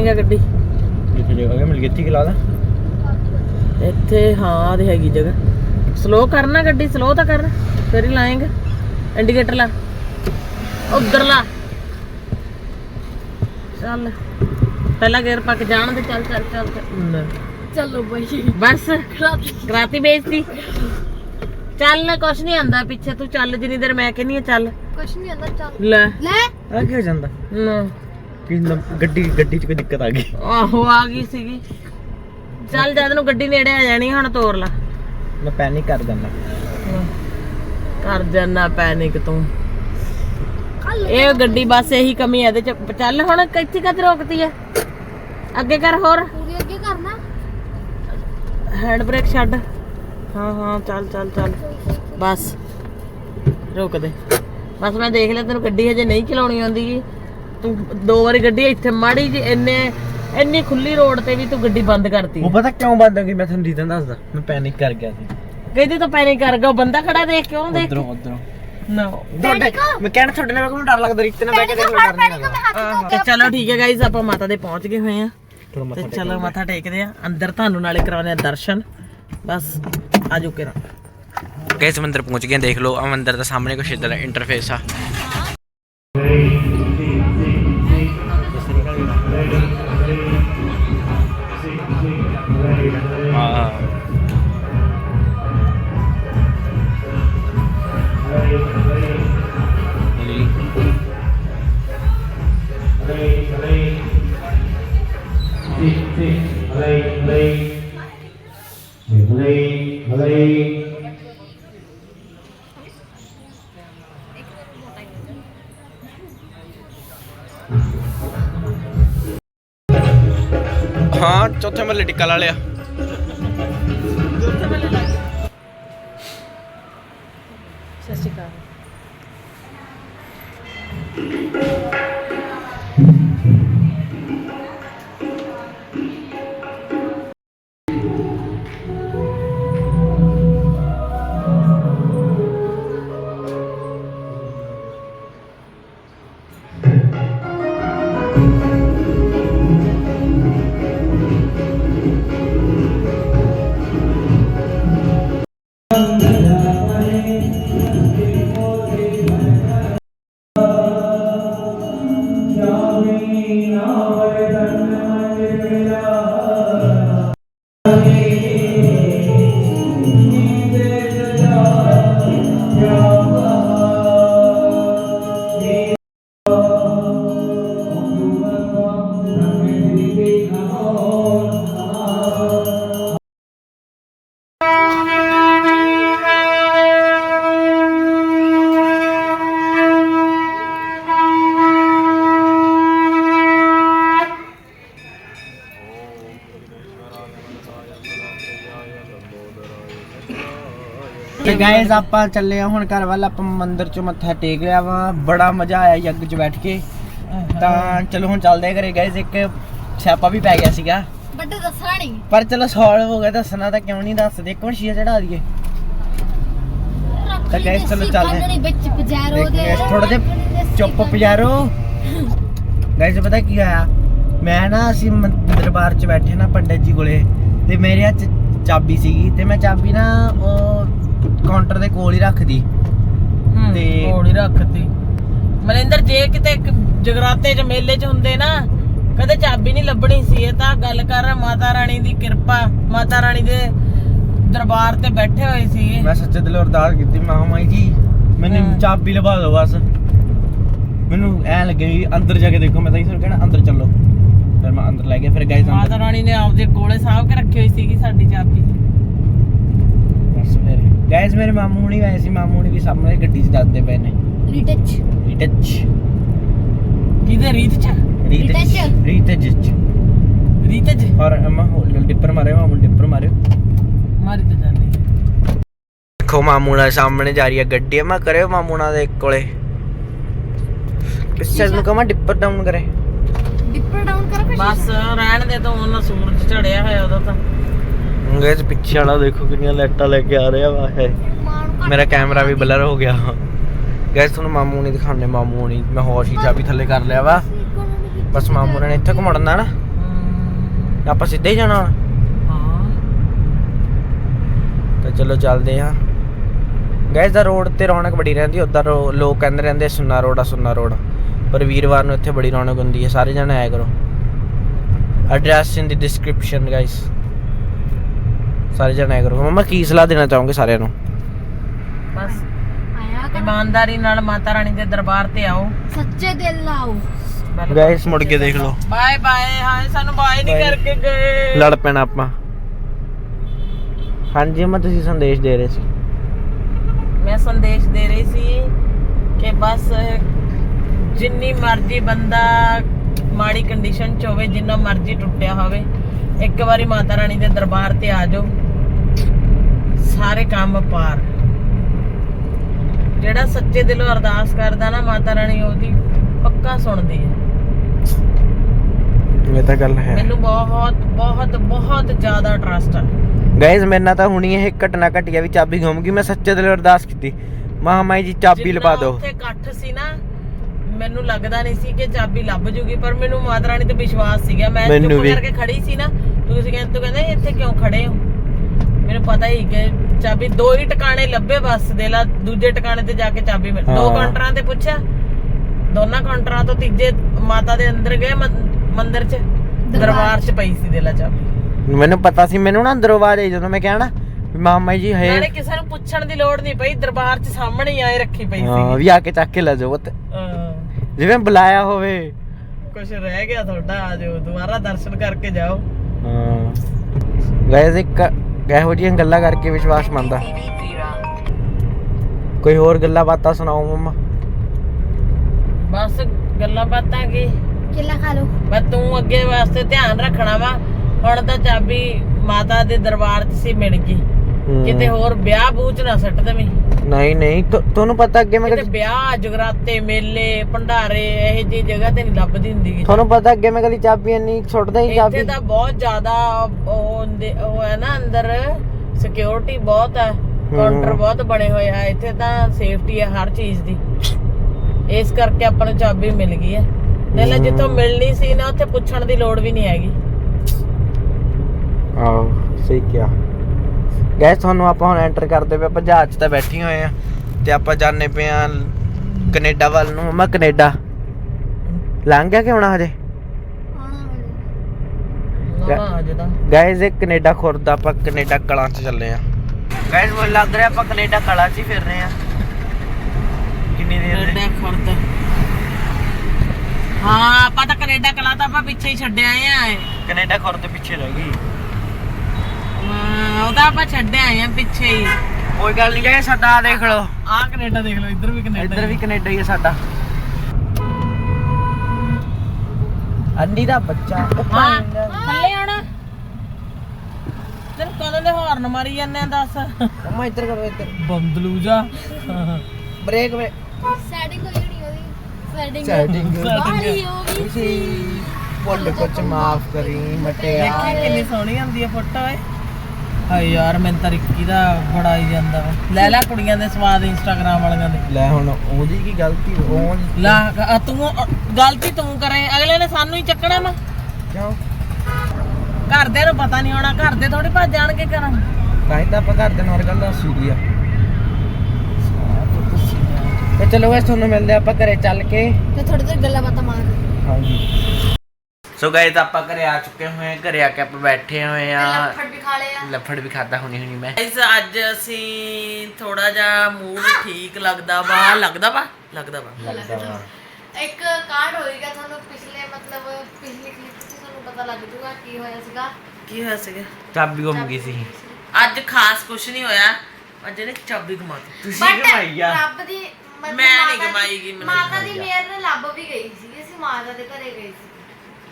ਇਹ ਗੱਡੀ। ਇੱਥੇ ਜਗ੍ਹਾ ਮਿਲ ਗਈ ਇੱਥੇ ਖਲਾ ਦਾ ਇੱਥੇ ਹਾਂ ਤੇ ਹੈਗੀ ਜਗ੍ਹਾ। ਸਲੋ ਕਰਨਾ ਗੱਡੀ ਸਲੋ ਤਾਂ ਕਰ। ਫਿਰ ਹੀ ਲਾਏਂਗੇ। ਇੰਡੀਕੇਟਰ ਲਾ। ਉਧਰ ਲਾ। ਚੱਲ। ਪਹਿਲਾ ਗੇਅਰ ਪਾ ਕੇ ਜਾਣ ਦੇ ਚੱਲ ਚੱਲ ਚੱਲ। ਚੱਲ। ਚਲੋ ਬਈ। ਬਸ। ਕਰਾਤੀ। ਬੇਇੱਜ਼ਤੀ। ਚੱਲ ਕੁਛ ਨਹੀਂ ਆਂਦਾ ਪਿੱਛੇ ਤੂੰ ਚੱਲ ਜਿੰਨੀ ਦੇਰ ਮੈਂ ਕਹਿੰਨੀ ਆ ਚੱਲ। ਕੁਛ ਨਹੀਂ ਅੰਦਰ ਚੱਲ। ਲੈ। ਲੈ। ਆ ਕੀ ਹੋ ਜਾਂਦਾ? ਨਾ ਕਿ ਗੱਡੀ ਗੱਡੀ 'ਚ ਕੋਈ ਦਿੱਕਤ ਆ ਗਈ? ਆਹੋ ਆ ਗਈ ਸੀਗੀ। ਚੱਲ ਜਦ ਨੂੰ ਗੱਡੀ ਨੇੜੇ ਆ ਜਾਣੀ ਹੁਣ ਤੋਰ ਲਾ। ਮੈਂ ਪੈਨਿਕ ਕਰ ਦਿੰਦਾ। ਕਰ ਜਾਨਾ ਪੈਨਿਕ ਤੂੰ। ਇਹ ਗੱਡੀ ਬਸ ਇਹੀ ਕਮੀ ਹੈ ਇਹਦੇ ਚ। ਚੱਲ ਹੁਣ ਕਿੱਥੇ ਕਦ ਰੋਕਤੀ ਹੈ ਅੱਗੇ ਕਰ ਹੋਰ। ਪੂਰੀ ਅੱਗੇ ਕਰਨਾ। ਹੈਂਡ ਬ੍ਰੇਕ ਛੱਡ। ਹਾਂ ਹਾਂ ਚੱਲ ਚੱਲ ਚੱਲ। ਬਸ। ਰੋਕ ਦੇ। ਬਸ ਮੈਂ ਦੇਖ ਲਿਆ ਤੈਨੂੰ ਗੱਡੀ ਹਜੇ ਨਹੀਂ ਚਲਾਉਣੀ ਆਉਂਦੀ। ਤੂੰ ਦੋ ਵਾਰੀ ਗੱਡੀ ਇੱਥੇ ਮਾੜੀ ਜੀ ਇੰਨੇ ਇੰਨੀ ਖੁੱਲੀ ਰੋਡ ਤੇ ਵੀ ਤੂੰ ਗੱਡੀ ਬੰਦ ਕਰਤੀ। ਉਹ ਪਤਾ ਕਿਉਂ ਬੰਦ ਹੋ ਗਈ? ਮੈਂ ਤੁਹਾਨੂੰ ਰੀਜ਼ਨ ਦੱਸਦਾ। ਮੈਂ ਪੈਨਿਕ ਕਰ ਗਿਆ ਸੀ। ਕਹਿੰਦੀ ਤਾਂ ਪੈਨਿਕ ਕਰ ਗਿਆ ਉਹ ਬੰਦਾ ਖੜਾ ਦੇਖ ਕਿਉਂ ਦੇਖ ਉਧਰੋਂ ਉਧਰੋਂ। ਨਾ। ਤੁਹਾਡੇ ਮੈਂ ਕਹਿਣਾ ਤੁਹਾਡੇ ਨਾਲ ਮੈਨੂੰ ਡਰ ਲੱਗਦਾ ਰਿਕਤੇ ਨਾਲ ਬੈ ਕੇ ਦੇਖ ਡਰ ਨਹੀਂ ਲੱਗਦਾ। ਤੇ ਚਲੋ ਠੀਕ ਹੈ ਗਾਈਜ਼ ਆਪਾਂ ਮਾਤਾ ਦੇ ਪਹੁੰਚ ਗਏ ਹੋਏ ਆ ਤੇ ਚਲੋ ਮੱਥਾ ਟੇਕਦੇ ਆ। ਅੰਦਰ ਤੁਹਾਨੂੰ ਨਾਲੇ ਕਰਾਉਣੇ ਆ ਦਰਸ਼ਨ। ਬਸ ਆਜੋ ਕਿਰਾ ਗੈਸ ਮੰਦਰ ਪਹੁੰਚ ਗਏ ਦੇਖ ਲਓ। ਆ ਮੰਦਰ ਦਾ ਸਾਹਮਣੇ ਕੁਛ ਇਦਾਂ ਦਾ ਇੰਟਰਫੇਸ ਆ। ਹਾਂ ਚੌਥੇ ਮਹੱਲੇ ਟਿੱਕਾ ਲਾ ਲਿਆ। ਤੇ ਗਾਇਜ਼ ਆਪਾਂ ਚੱਲੇ ਆ ਹੁਣ ਘਰ ਵੱਲ ਆਪਾਂ ਮੰਦਿਰ ਚ ਮੱਥਾ ਟੇਕ ਲਿਆ ਵਾ। ਬੜਾ ਮਜ਼ਾ ਆਇਆ ਯੱਗ ਚ ਬੈਠ ਕੇ। ਤਾਂ ਚਲੋ ਹੁਣ ਚੱਲਦੇ ਆ ਘਰੇ ਗਾਇਜ਼ ਇੱਕ ਸਿਆਪਾ ਵੀ ਪੈ ਗਿਆ ਸੀਗਾ। ਬਟ ਦੱਸਣਾ ਨਹੀਂ ਪਰ ਚਲੋ ਸੋਲਵ ਹੋ ਗਿਆ ਦੱਸਣਾ ਤਾਂ ਕਿਉਂ ਨਹੀਂ ਦੱਸਦੇ ਇੱਕ ਵਾਰ ਸ਼ੀਆ ਚੜਾ ਦਈਏ। ਤਾਂ guys, ਚਲੋ ਚੱਲਦੇ। ਵਿੱਚ ਪਜਾਰੋ ਦੇਖ ਥੋੜਾ ਜਿਹਾ ਚੁੱਪ ਪਿਆਰੋ ਗਾਇਜ਼ ਪਤਾ ਕੀ ਹੋਇਆ? ਮੈਂ ਨਾ ਅਸੀਂ ਦਰਬਾਰ ਚ ਬੈਠੇ ਨਾ ਪੰਡਤ ਜੀ ਕੋਲੇ ਤੇ ਮੇਰੇ ਹੱਥ ਚਾਬੀ ਸੀਗੀ ਤੇ ਮੈਂ ਚਾਬੀ ਨਾ ਉਹ ਕਾਊਂਟਰ ਦੇ ਕੋਲ ਹੀ ਰੱਖਦੀ। ਤੇ ਕੋਲ ਹੀ ਰੱਖਤੀ ਮਨਿੰਦਰ ਜੇ ਕਿਤੇ ਇੱਕ ਜਗਰਾਤੇ ਚ ਮੇਲੇ ਚ ਹੁੰਦੇ ਨਾ ਕਦੇ ਚਾਬੀ ਨਹੀਂ ਲੱਭਣੀ ਸੀ ਇਹ ਤਾਂ ਗੱਲ ਕਰ ਮਾਤਾ ਰਾਣੀ ਦੀ ਕਿਰਪਾ ਮਾਤਾ ਰਾਣੀ ਦੇ ਦਰਬਾਰ ਤੇ ਬੈਠੇ ਹੋਏ ਸੀ। ਮੈਂ ਸੱਚੇ ਦਿਲੋਂ ਅਰਦਾਸ ਕੀਤੀ ਮਾਂ ਮਾਈ ਜੀ ਮੈਨੂੰ। ਚਾਬੀ ਲਵਾ ਦਿਓ ਬਸ। ਮੈਨੂੰ ਐ ਲੱਗੇ ਅੰਦਰ ਜਾ ਕੇ ਦੇਖੋ ਮੈਂ ਤਾਂ ਇਸ ਨੂੰ ਕਹਿਣਾ ਅੰਦਰ ਚੱਲੋ। ਫਿਰ ਮੈਂ ਅੰਦਰ ਲੈ ਗਿਆ ਫਿਰ ਅੰਦਰ। ਮਾਤਾ ਰਾਣੀ ਨੇ ਆਪਦੇ ਕੋਲੇ ਸਾਂਭ ਕੇ ਰੱਖੀ ਹੋਈ ਸੀਗੀ ਸਾਡੀ ਚਾਬੀ। ਗਾਇਜ਼ ਮੇਰੇ ਮਾਮੂ ਹੁਣੀ ਆਏ ਸੀ ਮਾਮੂ ਹੁਣੀ ਵੀ ਸਾਹਮਣੇ ਗੱਡੀ 'ਚ ਜਾਂਦੇ ਪਏ ਨੇ। ਰਿਟਚ ਰੀਟਚ ਕਿਹਦੇ ਰੀਤ ਚ? ਰੀਟਚ ਰੀਟਚ ਰੀਤ ਚ? ਔਰ ਅਮਾ ਹੋਲ ਡਿੱਪਰ ਮਾਰਿਓ ਮਾਮੂ ਨੇ ਡਿੱਪਰ ਮਾਰਿਓ ਮਾਰੀ ਤੇ ਜਾਂਦੀ। ਦੇਖੋ ਮਾਮੂ ਨਾਲ ਸਾਹਮਣੇ ਜਾ ਰਹੀ ਹੈ ਗੱਡੀ ਮੈਂ ਕਰਿਓ ਮਾਮੂ ਨਾਲ ਦੇ ਕੋਲੇ। ਪਿੱਛੇ ਨੂੰ ਕਮਾ ਡਿੱਪਰ ਡਾਊਨ ਕਰੇ। ਡਿੱਪਰ ਡਾਊਨ ਕਰ ਬਸ ਰਹਿਣ ਦੇ ਤੋਂ ਉਹਨਾਂ ਸੂਰਜ ਝੜਿਆ ਹੋਇਆ ਉਦੋਂ ਤਾਂ। ਗਾਇਜ਼ ਪਿੱਛੇ ਵਾਲਾ ਦੇਖੋ ਕਿੰਨੀਆਂ ਲਾਈਟਾਂ ਲੈ ਕੇ ਆ ਰਿਹਾ ਵਾ ਇਹ ਮੇਰਾ ਕੈਮਰਾ ਵੀ ਬਲਰ ਹੋ ਗਿਆ। ਗਾਇਜ਼ ਤੁਹਾਨੂੰ ਮਾਮੂ ਨਹੀਂ ਦਿਖਾਉਂਦੇ ਮਾਮੂ ਨਹੀਂ ਮੈਂ ਹੋਸ਼ ਹੀ ਚਾਬੀ ਥੱਲੇ ਕਰ ਲਿਆ ਵਾ। ਬਸ ਮਾਮੂ ਨੇ ਇੱਥੇ ਘੁਮਾਉਣਾ ਨਾ। ਆਪਾਂ ਸਿੱਧੇ ਹੀ ਜਾਣਾ ਹਾਂ ਤਾਂ ਚਲੋ ਚੱਲਦੇ ਹਾਂ। ਗਾਇਜ਼ ਦਾ ਰੋਡ ਤੇ ਰੌਣਕ ਬੜੀ ਰਹਿੰਦੀ, ਉਧਰ ਲੋਕ ਕਹਿੰਦੇ ਰਹਿੰਦੇ ਸੁੰਨਾ ਰੋਡ ਆ, ਸੁੰਨਾ ਰੋਡ। ਪਰ ਵੀਰਵਾਰ ਨੂੰ ਇੱਥੇ ਬੜੀ ਰੌਣਕ ਹੁੰਦੀ ਹੈ, ਸਾਰੇ ਜਣੇ ਆਇਆ ਕਰੋ। Address in the description guys ਸਾਰੇ ਜਣੇ ਕਰੋ। ਮਮਾ ਕੀ ਸਲਾਹ ਦੇਣਾ ਚਾਹੋਗੇ ਸਾਰਿਆਂ ਨੂੰ? ਬਸ। ਆਇਆ ਕਰ। ਇਮਾਨਦਾਰੀ ਨਾਲ ਮਾਤਾ ਰਾਣੀ ਦੇ ਦਰਬਾਰ ਤੇ ਆਓ। ਸੱਚੇ ਦਿਲ ਨਾਲ। ਆਓ ਗਾਇਸ ਮੁੜ ਕੇ ਦੇਖ ਲਓ। ਬਾਏ ਬਾਏ ਹਾਏ ਸਾਨੂੰ ਬਾਏ ਨਹੀਂ Bye. ਕਰਕੇ ਗਏ। ਲੜ ਪੈਣਾ ਆਪਾਂ। ਹਾਂਜੀ ਮੈਂ ਤੁਸੀਂ ਸੰਦੇਸ਼ ਦੇ ਰਹੇ ਸੀ। ਮੈਂ ਸੰਦੇਸ਼ ਦੇ ਰਹੀ ਸੀ ਕਿ ਬਸ ਜਿੰਨੀ ਮਰਜ਼ੀ ਬੰਦਾ ਮਾੜੀ ਕੰਡੀਸ਼ਨ ਚ ਹੋਵੇ ਜਿੰਨਾ ਮਰਜ਼ੀ ਟੁੱਟਿਆ ਹੋਵੇ ਇੱਕ ਵਾਰੀ ਮਾਤਾ ਰਾਣੀ ਦੇ ਦਰਬਾਰ ਤੇ ਆ ਜਾਓ। ਸਾਰੇ ਕੰਮ ਪਾਰ। ਜਿਹੜਾ ਸੱਚੇ ਦਿਲੋਂ ਅਰਦਾਸ ਕਰਦਾ ਨਾ ਮਾਤਾ ਰਾਣੀ ਉਹਦੀ ਪੱਕਾ ਸੁਣਦੀ ਹੈ। ਇਹ ਤਾਂ ਗੱਲ ਹੈ। ਮੈਨੂੰ ਬਹੁਤ ਬਹੁਤ ਬਹੁਤ ਜ਼ਿਆਦਾ ਟਰਸਟ ਹੈ ਗਾਇਸ ਮੇਰੇ ਨਾਲ ਤਾਂ ਹੁਣੀ ਇਹ ਘਟਨਾ ਘਟੀ ਆ ਵੀ ਚਾਬੀ ਗੁੰਮ ਗਈ। ਮੈਂ ਸੱਚੇ ਦਿਲੋਂ ਅਰਦਾਸ ਕੀਤੀ। ਮਹਾਮਾਈ ਜੀ ਚਾਬੀ ਲਵਾ ਦਿਓ। ਉੱਥੇ ਇਕੱਠ ਸੀ ਨਾ ਮੈਨੂੰ ਲੱਗਦਾ ਨਹੀਂ ਸੀ ਕਿ ਚਾਬੀ ਲੱਭ ਜੂਗੀ ਪਰ ਮੈਨੂੰ ਮਾਤਾ ਰਾਣੀ ਤੇ ਵਿਸ਼ਵਾਸ ਸੀਗਾ। ਮੈਂ ਮੈਨੂੰ ਚੁੱਪ ਵੀ। ਕਰਕੇ ਖੜੀ ਸੀ ਨਾ ਤੁਸੀਂ ਕਹਿੰਦੇ ਤੂੰ ਕਹਿੰਦੇ ਇੱਥੇ ਕਿਉਂ ਖੜੇ ਹੋ? ਮੈਨੂੰ ਪਤਾ ਹੀ ਕਿ ਚਾਬੀ ਦੋ ਹੀ ਟਿਕਾਣੇ ਲੱਭੇ ਬਸ ਦੇ ਲਾ ਦੂਜੇ ਟਿਕਾਣੇ ਤੇ ਜਾ ਕੇ ਚਾਬੀ ਮਿਲ ਦੋ ਹਾਂ। ਕਾਊਂਟਰਾਂ ਤੇ ਪੁੱਛਿਆ। ਦੋਨਾਂ ਕਾਊਂਟਰਾਂ ਤੋਂ ਤੀਜੇ ਮਾਤਾ ਦੇ ਅੰਦਰ ਗਏ ਮੰ- ਮੰਦਿਰ 'ਚ। ਦਰਬਾਰ 'ਚ ਪਈ ਸੀ ਦੇ ਲਾ ਚਾਬੀ। ਮੈਨੂੰ ਪਤਾ ਸੀ ਮੈਨੂੰ ਨਾ ਅੰਦਰੋਂ ਆਵਾਜ਼ ਆਈ ਜਦੋਂ ਮੈਂ ਕਿਹਾ ਨਾ ਵੀ ਮਹਾਮਾਈ ਜੀ ਹੈ ਨਾਲੇ ਕਿਸੇ ਨੂੰ ਪੁੱਛਣ ਦੀ ਲੋੜ ਨਹੀਂ ਪਈ ਦਰਬਾਰ 'ਚ ਸਾਹਮਣੇ ਹੀ ਆਏ ਰੱਖੀ ਪਈ ਹਾਂ ਸੀ ਵੀ ਆ ਕੇ ਚੱਕ ਕੇ ਲੈ ਜਾਓ ਤੇ ਜਿਵੇਂ ਬੁਲਾਇਆ ਹੋਵੇ। ਕੁਝ ਰਹਿ ਗਿਆ ਤੁਹਾਡਾ ਆ ਜਾਓ ਦੁਬਾਰਾ ਦਰਸ਼ਨ ਕਰਕੇ ਜਾਓ। ਹਾਂ। ਗਾਇਸ ਇੱਕ ਇਹੋ ਜਿਹੀਆਂ ਗੱਲਾਂ ਕਰਕੇ ਵਿਸ਼ਵਾਸ ਮੰਨਦਾ। ਕੋਈ ਹੋਰ ਗੱਲਾਂ ਬਾਤਾਂ ਸੁਣਾਓ ਮਮਾ? ਬਸ ਗੱਲਾਂ ਬਾਤਾਂ ਕੀ? ਕੇਲਾ ਖਾ ਲਓ। ਮੈਂ ਤੂੰ ਅੱਗੇ ਵਾਸਤੇ ਧਿਆਨ ਰੱਖਣਾ ਵਾ। ਹੁਣ ਤਾਂ ਚਾਬੀ ਮਾਤਾ ਦੇ ਦਰਬਾਰ 'ਚ ਸੀ ਮਿਲ ਗਈ। ਕਿਤੇ ਹੋਰ ਵਿਆਹ ਬੂਚ ਨਾ ਸੱਟ ਦੇਵੀਂ। ਨਹੀਂ ਨਹੀਂ ਤੁ- ਤੁਹਾਨੂੰ ਪਤਾ ਅੱਗੇ ਮੈਂ ਕਿਤੇ ਕਦੀ ਵਿਆਹ ਜਗਰਾਤੇ ਮੇਲੇ ਭੰਡਾਰੇ ਇਹ ਜੀ ਜਗ੍ਹਾ ਤੇ ਨਹੀਂ ਲੱਭਦੀ ਹੁੰਦੀ ਗੀ। ਤੁਹਾਨੂੰ ਪਤਾ ਅੱਗੇ ਮੈਂ ਕਦੀ ਚਾਬੀ ਨਹੀਂ ਛੁੱਟਦਾ ਹੀ ਇੱਥੇ ਚਾਬੀ। ਤਾਂ ਬਹੁਤ ਜ਼ਿਆਦਾ ਉਹ ਹੁੰਦੇ- ਉਹ ਹੈ ਨਾ ਅੰਦਰ ਸਿਕਿਉਰਿਟੀ ਬਹੁਤ ਹੈ। ਕਾਊਂਟਰ ਬਹੁਤ ਬਣੇ ਹੋਏ ਆ ਇੱਥੇ ਤਾਂ ਸੇਫਟੀ ਹੈ ਹਰ ਚੀਜ਼ ਦੀ। ਇਸ ਕਰਕੇ ਆਪਾਂ ਨੂੰ ਚਾਬੀ ਮਿਲ ਗਈ ਹੈ ਨਹੀਂ ਲੈ ਜਿੱਥੋਂ ਮਿਲਣੀ ਸੀ ਨਾ ਉੱਥੇ ਪੁੱਛਣ ਦੀ ਲੋੜ ਵੀ ਨਹੀਂ ਹੈਗੀ। ਆਹੋ ਸਹੀ ਕਿਹਾ। ਗੈਸ ਤੁਹਾਨੂੰ ਆਪਾਂ ਹੁਣ ਐਂਟਰ ਕਰਦੇ ਪਏ ਆਪਾਂ ਜਹਾਜ਼ 'ਚ ਤਾਂ ਬੈਠੇ ਹੋਏ ਆ ਤੇ ਆਪਾਂ ਜਾਣੇ ਪਏ ਆ ਕੈਨੇਡਾ ਵੱਲ ਨੂੰ। ਮਮਾ ਕੈਨੇਡਾ। ਲੰਘ ਗਿਆ ਕਿ ਹੋਣਾ ਹਜੇ? ਗਾਇਜ਼ ਇਹ ਕੈਨੇਡਾ ਖੁਰਦ ਆਪਾਂ ਕੈਨੇਡਾ ਕਲਾਂ 'ਚ ਚੱਲੇ ਆ ਗਾਇਜ਼ ਮੈਨੂੰ ਲੱਗ ਰਿਹਾ ਆਪਾਂ ਕੈਨੇਡਾ ਕਲਾਂ 'ਚ ਹੀ ਫਿਰ ਰਹੇ ਆ ਕਿੰਨੀ ਦੇਰ ਦੇ? ਖੁਰਦ। ਹਾਂ ਆਪਾਂ ਤਾਂ ਕੈਨੇਡਾ ਕਲਾ ਤਾਂ ਆਪਾਂ ਪਿੱਛੇ ਹੀ ਛੱਡ ਆਏ ਆ ਕੈਨੇਡਾ ਖੁਰਦ ਪਿੱਛੇ ਰਹਿ ਗਈ। ਹਾਂ, ਆਪਾਂ ਛੱਡ ਆਏ ਆ ਪਿੱਛੇ ਹੀ। ਕੋਈ ਗੱਲ ਨਹੀਂ ਗਾਇਜ਼ ਸਾਡਾ ਆਹ ਦੇਖ ਲਓ। ਆਹ ਕੈਨੇਡਾ ਦੇਖ ਲਓ ਇੱਧਰ ਵੀ ਕੈਨੇਡਾ ਇੱਧਰ ਵੀ ਕੈਨੇਡਾ ਹੀ ਹੈ ਸਾਡਾ। ਅੰਡੀ ਦਾ ਬੱਚਾ ਹਾਂ ਥੱਲੇ ਆਉਣਾ। ਤੈਨੂੰ ਕਦੋਂ ਦੇ ਹਾਰਨ ਹਾਰਨ ਮਾਰੀ ਜਾਂਦੇ ਆ ਦੱਸ। ਮੰਮਾ ਇੱਧਰ ਕਰੋ ਇੱਧਰ। ਬੰਦਲੂ ਜਾ ਬ੍ਰੇਕ ਵੇ ਸੈਟਿੰਗ ਹੋਈ ਨਹੀਂ ਉਹਦੀ। ਸੈਟਿੰਗ ਸੈਟਿੰਗ ਬਾਹਲੀ ਹੋ ਗਈ ਤੁਸੀਂ ਭੁੱਲ ਕੁਝ ਮਾਫ ਕਰੀ ਦੇਖੀ ਮਟਿਆ ਕਿੰਨੀ ਸੋਹਣੀ ਆਉਂਦੀ ਆ ਫੋਟੋ ਏ ਹਾਏ ਯਾਰ ਮੈਨੂੰ ਤਾਂ ਰਿੱਕੀ ਦਾ ਬੜਾ ਹੀ ਜਾਂਦਾ ਵਾ। ਲੈ ਲੈ ਕੁੜੀਆਂ ਦੇ ਸਵਾਦ ਇੰਸਟਾਗ੍ਰਾਮ ਵਾਲੀਆਂ ਦੇ। ਲੈ ਹੁਣ ਉਹਦੀ ਕੀ ਗਲਤੀ ਉਹ ਲਾ ਤੂੰ ਗਲਤੀ ਤੂੰ ਕਰੇ। ਅਗਲੇ ਨੇ ਸਾਨੂੰ ਹੀ ਚੱਕਣਾ ਵਾ। ਕਿਉਂ? ਘਰਦਿਆਂ ਨੂੰ ਪਤਾ ਨਹੀਂ ਹੋਣਾ ਘਰ ਦੇ ਥੋੜੀ ਭੱਜ ਜਾਣਗੇ ਘਰਾਂ। ਤਾਂ ਹੀ ਤਾਂ ਆਪਾਂ ਘਰ ਦੇ ਨਾਲ ਗੱਲ ਦੱਸੀ ਦੀ ਆ। ਤੇ ਚਲੋ ਗਾਇਸ ਤੁਹਾਨੂੰ ਮਿਲਦੇ ਆਪਾਂ ਘਰੇ ਚੱਲ ਕੇ। ਤੇ ਥੋੜੀ ਜਿਹੀ ਗੱਲਾਂ ਬਾਤਾਂ ਮਾਰ। ਹਾਂਜੀ। ਸੋ ਗਾਇਸ ਆਪਾਂ ਘਰੇ ਆ ਚੁੱਕੇ ਹੋਏ ਹਾਂ। ਘਰੇ ਆ ਕੇ ਆਪਾਂ ਬੈਠੇ ਹੋਏ ਆ ਲੱਫੜ ਵੀ ਖਾ ਲਿਆ ਲੱਫੜ ਵੀ ਖਾਦਾ ਹੁਣੀ ਹੁਣੀ ਮੈਂ। ਗਾਇਸ ਅੱਜ ਅਸੀਂ ਥੋੜਾ ਜਿਹਾ ਮੂਡ ਠੀਕ ਲੱਗਦਾ ਵਾ। ਲੱਗਦਾ ਵਾ? ਲੱਗਦਾ ਵਾ। ਇੱਕ ਕਾਰਡ ਹੋਏਗਾ ਤੁਹਾਨੂੰ ਪਿਛਲੇ ਮਤਲਬ ਪਿਛਲੀ ਕਲਿੱਪ 'ਚ ਤੁਹਾਨੂੰ ਪਤਾ ਲੱਗ ਜੂਗਾ ਕੀ ਹੋਇਆ ਸੀਗਾ। ਕੀ ਹੋਇਆ ਸੀਗਾ? ਚਾਬੀ ਗੁੰਮ ਗਈ ਸੀ। ਅੱਜ ਖਾਸ ਕੁਝ ਨਹੀਂ ਹੋਇਆ। ਅੱਜ ਇਹਨੇ ਚਾਬੀ ਘੁਮਾਤੀ ਤੁਸੀਂ ਕਮਾਈ ਆ। ਰੱਬ ਦੀ ਮੈਂ ਨੀ ਮਾਤਾ ਦੀ- ਕਮਾਈ ਗੀ, ਮੈਨੂੰ ਮਾਤਾ ਦੀ ਆ। ਮਿਹਰ ਨਾਲ ਲੱਭ ਵੀ ਗਈ ਸੀ ਅਸੀਂ ਮਾਤਾ ਦੇ ਘਰੇ ਗਏ ਸੀ।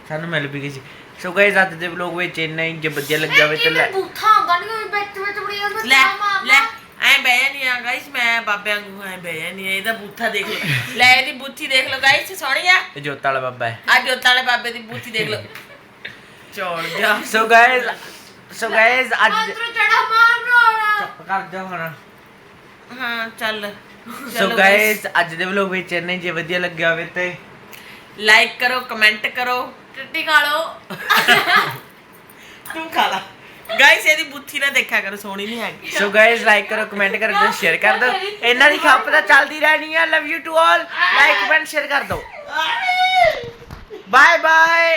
ਸਾਨੂੰ ਮਿਲ ਵੀ ਗਈ ਸੀ। ਸੋ ਗਾਇਸ ਅੱਜ ਦੇ ਵਲੋਗ ਵਿੱਚ ਇੰਨਾ ਹੀ ਜੇ ਵਧੀਆ ਲੱਗਿਆ ਹੋਵੇ ਤੇ ਲੈ ਬੂਥਾ ਹੁੰਦਾ ਨਹੀਂ ਵਿੱਚ ਵਿੱਚ ਬੜੀ ਜਾਂਦਾ ਲੈ ਲੈ ਐ ਬਹਿ ਨਹੀਂ ਆ ਗਾਇਸ ਮੈਂ ਬਾਬੇ ਵਾਂਗੂ ਐ ਬਹਿ ਨਹੀਂ ਇਹਦਾ ਬੂਥਾ ਦੇਖ ਲਓ। ਲੈ ਇਹਦੀ ਬੂਥੀ ਦੇਖ ਲਓ ਗਾਇਸ ਸੋਹਣੀ ਆ। ਇਹ ਜੋਤ ਵਾਲਾ ਬਾਬਾ ਹੈ। ਅੱਜ ਜੋਤਾਂ ਵਾਲੇ ਬਾਬੇ ਦੀ ਬੂਥੀ ਦੇਖ ਲਓ। ਚੋੜ ਜਾ। ਸੋ ਗਾਇਸ ਸੋ ਗਾਇਸ ਅੱਜ ਅੰਦਰੋਂ ਚੜਾ ਮਾਰਨਾ ਕਰ ਜਾ ਹੁਣ। ਹਾਂ ਚੱਲ। ਸੋ ਗਾਇਸ ਅੱਜ ਦੇ ਵਲੋਗ ਵਿੱਚ ਇੰਨਾ ਹੀ ਜੇ ਵਧੀਆ ਲੱਗਿਆ ਹੋਵੇ ਤੇ ਲਾਈਕ ਕਰੋ ਕਮੈਂਟ ਕਰੋ। ਟੱਟੀ ਖਾ ਲਓ। ਤੂੰ ਖਾ ਲਾ। ਗਾਇਸ ਇਹਦੀ ਬੁੱਥੀ ਨਾ ਦੇਖਿਆ ਕਰੋ ਸੋਹਣੀ ਨਹੀਂ ਹੈਗੀ। ਸੋ ਗਾਇਸ ਲਾਈਕ ਕਰੋ ਕਮੈਂਟ ਕਰੋ ਸ਼ੇਅਰ ਕਰ ਦਿਓ। ਇਹਨਾਂ ਦੀ ਖੱਪ ਤਾਂ ਚੱਲਦੀ ਰਹਿਣੀ ਆ love you to all like comment share ਕਰ ਦਿਓ। Bye bye